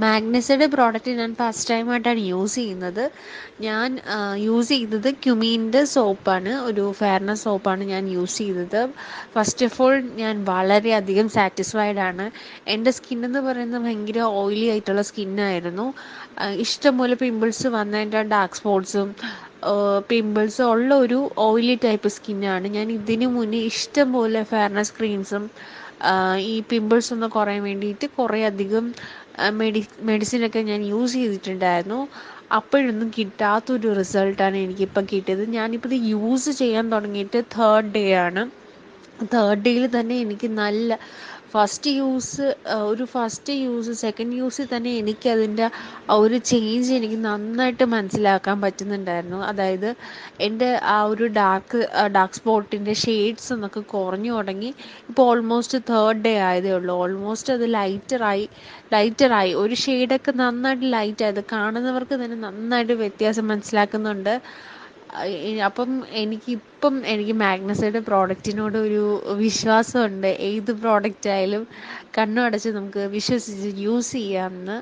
മാഗ്നസയുടെ product ഞാൻ first ടൈമായിട്ടാണ് use ചെയ്യുന്നത്. ഞാൻ യൂസ് ചെയ്തത് ക്യുമീന്റെ സോപ്പാണ് ഒരു ഫെയർനെസ് സോപ്പാണ് ഞാൻ യൂസ് ചെയ്തത്. ഫസ്റ്റ് ഓഫ് ഓൾ ഞാൻ വളരെയധികം സാറ്റിസ്ഫൈഡ് ആണ്. എന്റെ സ്കിൻ എന്ന് പറയുന്നത് ഭയങ്കര ഓയിലി ആയിട്ടുള്ള സ്കിന്നായിരുന്നു. ഇഷ്ടംപോലെ പിമ്പിൾസ് വന്നതിന്റെ ഡാർക്ക് സ്പോട്ട്സും പിമ്പിൾസും ഉള്ള ഒരു ഓയിലി ടൈപ്പ് സ്കിന്നാണ്. ഞാൻ ഇതിനു മുന്നേ ഇഷ്ടംപോലെ ഫെയർനെസ് ക്രീംസും ഈ പിമ്പിൾസ് ഒന്ന് കുറയാൻ വേണ്ടിയിട്ട് കുറേ അധികം മെഡി മെഡിസിനൊക്കെ ഞാൻ യൂസ് ചെയ്തിട്ടുണ്ടായിരുന്നു. അപ്പോഴൊന്നും കിട്ടാത്തൊരു റിസൾട്ടാണ് എനിക്കിപ്പോൾ കിട്ടിയത്. ഞാനിപ്പോൾ ഇത് യൂസ് ചെയ്യാൻ തുടങ്ങിയിട്ട് തേർഡ് ഡേ ആണ്. തേർഡ് ഡേയിൽ തന്നെ എനിക്ക് നല്ല ഫസ്റ്റ് യൂസ് ഒരു ഫസ്റ്റ് യൂസ് സെക്കൻഡ് യൂസിൽ തന്നെ എനിക്കതിന്റെ ആ ഒരു ചേഞ്ച് എനിക്ക് നന്നായിട്ട് മനസ്സിലാക്കാൻ പറ്റുന്നുണ്ടായിരുന്നു. അതായത് എന്റെ ആ ഒരു ഡാർക്ക് ഡാർക്ക് സ്പോട്ടിന്റെ ഷെയ്ഡ്സ് എന്നൊക്കെ കുറഞ്ഞു തുടങ്ങി. ഇപ്പോൾ ഓൾമോസ്റ്റ് തേർഡ് ഡേ ആയതേ ഉള്ളൂ. ഓൾമോസ്റ്റ് അത് ലൈറ്ററായി ലൈറ്ററായി ഒരു ഷെയ്ഡൊക്കെ നന്നായിട്ട് ലൈറ്റായത് കാണുന്നവർക്ക് തന്നെ നന്നായിട്ട് വ്യത്യാസം മനസ്സിലാക്കുന്നുണ്ട്. അപ്പം എനിക്കിപ്പം എനിക്ക് മാഗ്നസയുടെ പ്രോഡക്റ്റിനോട് ഒരു വിശ്വാസമുണ്ട്. ഏത് പ്രോഡക്റ്റ് ആയാലും കണ്ണും അടച്ച് നമുക്ക് വിശ്വസിച്ച് യൂസ് ചെയ്യാമെന്ന്.